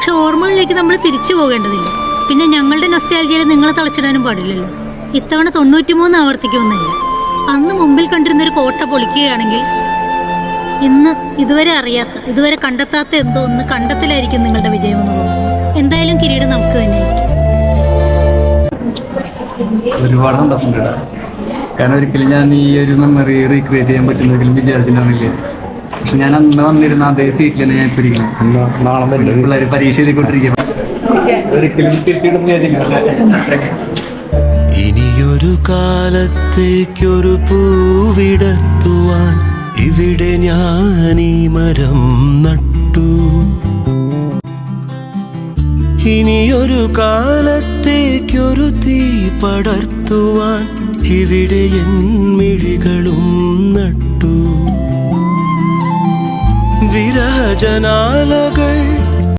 പക്ഷെ ഓർമ്മകളിലേക്ക് നമ്മൾ തിരിച്ചു പോകേണ്ടതില്ല. പിന്നെ ഞങ്ങളുടെ നസ്റ്റാൽജിയിൽ നിങ്ങളെ തളച്ചിടാനും പാടില്ലല്ലോ. ഇത്തവണ തൊണ്ണൂറ്റിമൂന്ന് ആവർത്തിക്കുമെന്നില്ല. അന്ന് മുമ്പിൽ കണ്ടിരുന്ന ഒരു കോട്ട പൊളിക്കുകയാണെങ്കിൽ ഇന്ന് ഇതുവരെ അറിയാത്ത ഇതുവരെ കണ്ടെത്താത്ത എന്തോ ഒന്ന് കണ്ടെത്തലായിരിക്കും നിങ്ങളുടെ വിജയമെന്ന് തോന്നുന്നു. എന്തായാലും കിരീടം നമുക്ക് തന്നെ ഒരുപാട് സന്തോഷമുണ്ട്. കാരണം ഒരിക്കലും ഞാൻ ഈ ഒരു മെമ്മറി റീക്രിയേറ്റ് ചെയ്യാൻ പറ്റുന്നെങ്കിലും പക്ഷെ ഞാൻ അന്ന് വന്നിരുന്ന അതേ സീറ്റിൽ തന്നെ ഞാൻ ഇപ്പൊ ഇരിക്കുന്നത് നാളെ പിള്ളേർ പരീക്ഷ ഒരിക്കലും ഇനിയൊരു കാലത്തേക്കൊരു പൂവിടത്തുവാൻ ഇവിടെ ഞാൻ ഈ മരം നട്ടു. ഇനിയൊരു കാലത്തേക്കൊരു തീ പടർത്തുവാൻ ഇവിടെ എൻ മിഴികളും നട്ടു. सजना लगई